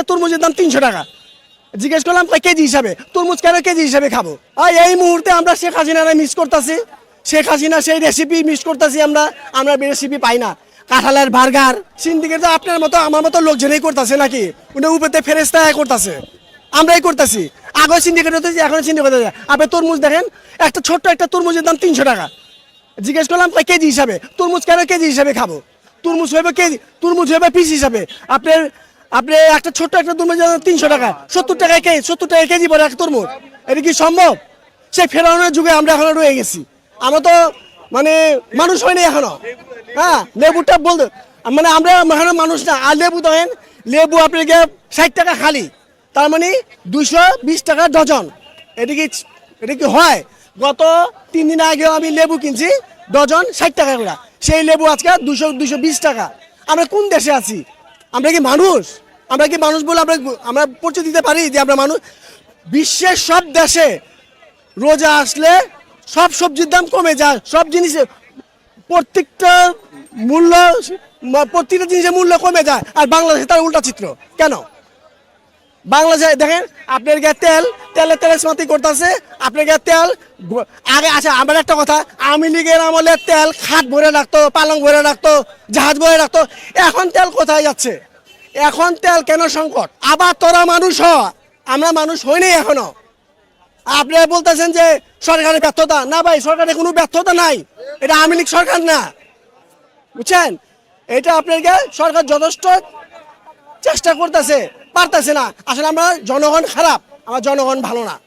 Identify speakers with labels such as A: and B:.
A: একটা তরমুজের দাম তিনশো টাকা। জিজ্ঞেস করলাম, কয় কেজি হিসাবে? তরমুজ কেন কেজি হিসাবে খাব? আর এই মুহূর্তে আমরা শেখ হাসিনারা মিস করতেছি। শেখ হাসিনা সেই রেসিপি মিস করতেছি আমরা। আমরা রেসিপি পাই না। কাঁঠালের বার্গার সিন্ডিকেট আপনার মতো, আমার মতো লোকজনই করতেছে নাকি? উনি উপরে ফেরেস্তা করতেছে। আমরাই করতেছি। আগে সিন্ডিকেট হতেছি এখন সিন্ডিকেট হতেছে আপনি তরমুজ দেখেন, একটা ছোট্ট একটা তরমুজের দাম তিনশো টাকা। জিজ্ঞেস করলাম, কয় কেজি হিসাবে? তরমুজ কেন কেজি হিসাবে খাব? তরমুজ হবে কেজি, তরমুজ হবে পিস হিসাবে। আপনার আপনি একটা ছোট্ট একটা তরমুজ তিনশো টাকা। সত্তর টাকায় কেজি সত্তর টাকা কেজি পরে একটা তরমুজ। এটা কি সম্ভব? সেই ফেরানোর যুগে আমরা এখনও রয়ে গেছি। আমরা তো মানে মানুষ হয়নি এখনও। হ্যাঁ লেবুটা বলতে মানে আমরা এখনও মানুষ না। আর লেবু দেখেন, লেবু আপনি আপনাকে ষাট টাকা খালি। তার মানে দুশো বিশ টাকা ডজন। এটা কি এটা কি হয়? গত তিন দিন আগেও আমি লেবু কিনছি, ডজন ষাট টাকা করে। সেই লেবু আজকে দুশো দুশো বিশ টাকা। আমরা কোন দেশে আছি? আমরা কি মানুষ? আমরা কি মানুষ বলে আমরা আমরা পরিচয় দিতে পারি যে আমরা মানুষ? বিশ্বের সব দেশে রোজা আসলে সব সবজির দাম কমে যায়। সব জিনিসের প্রত্যেকটা মূল্য প্রত্যেকটা জিনিসের মূল্য কমে যায়। আর বাংলাদেশে তার উল্টা চিত্র। কেন? বাংলাদেশে দেখেন, আপনার গায়ে তেল, তেলে তেলে সমাতি করতেছে, আপনার গায়ে তেল আগে আচ্ছা আমার একটা কথা, আওয়ামী লীগের আমলে তেল খাট ভরে রাখতো, পালং ভরে রাখতো, জাহাজ ভরে রাখতো, এখন তেল কোথায় যাচ্ছে? এখন তেল কেন সংকট? আবার তোরা মানুষ হ। আমরা মানুষ হই নাই এখনও। আপনি বলতেছেন যে সরকারের ব্যর্থতা। না ভাই, সরকারের কোনো ব্যর্থতা নাই। এটা আওয়ামী লীগ সরকার না। বুঝছেন? এটা আপনাকে সরকার যথেষ্ট চেষ্টা করতেছে, পারতেছে না। আসলে আমরা জনগণ খারাপ, আমার জনগণ ভালো না।